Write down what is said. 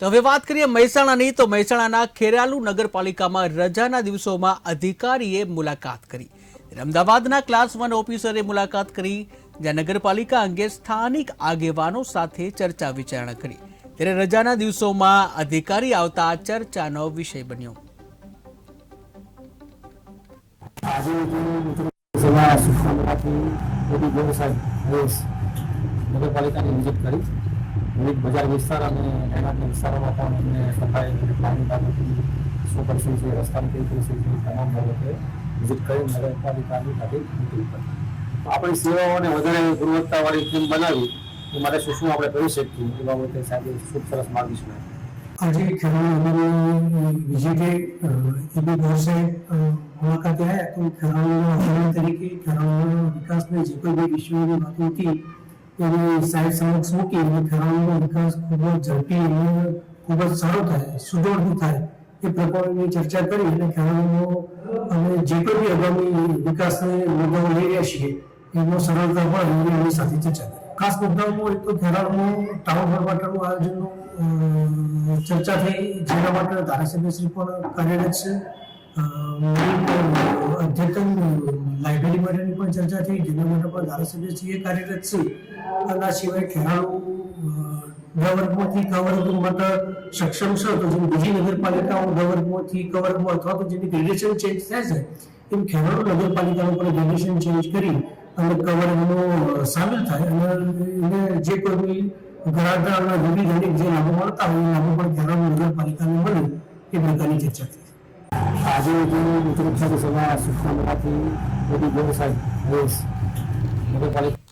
તો હવે વાત કરીએ મહેસાણાની. તો મહેસાણાના ખેરાલુ નગરપાલિકામાં રજાના દિવસોમાં અધિકારીએ મુલાકાત કરી. અમદાવાદના ક્લાસ વન ઓફિસરે મુલાકાત કરી, જ્યાં નગરપાલિકા અંગે સ્થાનિક આગેવાનો સાથે ચર્ચા વિચારણા કરી. ત્યારે રજાના દિવસોમાં અધિકારી આવતા ચર્ચાનો વિષય બન્યો. નગરપાલિકાની વિઝિટ કરી વિવિધ બજાર વિસ્તાર અને એના વિસ્તારોમાં પણ અમને સફાઈ પ્લાનિંગ બાબતની શું કરશું છે રસ્તાની કઈ કરશું છે તમામ બાબતે વિઝિટ કરી નગરપાલિકાની સાથે મિટિંગ કરી આપણી સેવાઓને વધારે ગુણવત્તાવાળી ટીમ બનાવી એ માટે શું શું આપણે કરી શકીએ એ બાબતે સાથે ખૂબ સરસ માર્ગદર્શન. આજે ખેરાલુ અમારી વિઝિટે એબી વર્ષે મુલાકાતે આવ્યા તો અગ્રણી તરીકે ખેરાલુના વિકાસને જે કોઈ બી વિષયોની વાતો હતી એની સાહેબ સમક્ષ મૂકી અને ખેરાલુનો વિકાસ ખૂબ જ ઝડપી અને ખૂબ જ સારો થાય સુદૃઢ થાય એ પ્રકારની ચર્ચા કરી અને ખેરાલુનો અમે જે કોઈ બી આગામી વિકાસને મુદ્દાઓ લઈ રહ્યા છીએ એનો સરળતા પણ એની એની સાથે ચર્ચા ખાસ મુદ્દાઓમાં એક તો ખેરાલુનું ટાઉન હોલ માટેનું આયોજનનું ચર્ચા થઈ જેના માટે ધારાસભ્યશ્રી પણ કાર્યરત છે. અ, લાઇબ્રેરી માટેની પણ ચર્ચા થઈ જેના માટે પણ ધારાસભ્યશ્રીએ કાર્યરત છે આના સિવાય ખેરાળુ અ, કવર્ગમાં માટે સક્ષમ છે તો જેમ બીજી નગરપાલિકાઓ ગ કવર્ગમાં અથવા તો જેની ગ્રેડેશન ચેન્જ થાય છે એમ ખેરાળુ નગરપાલિકાનું પણ ગ્રેડેશન ચેન્જ કરી અને કવર્ગનો સામેલ થાય. અને એને જે કોઈ અને વિવિધ જે લાભો મળતા હોય એ લાભો પણ ખેરાળુ નગરપાલિકાને મળે એ પ્રકારની ચર્ચા થઈ. આજે જે મિત્રો સેવા શિક્ષણમાંથી બધી વ્યવસાય દેશ નગરપાલિકા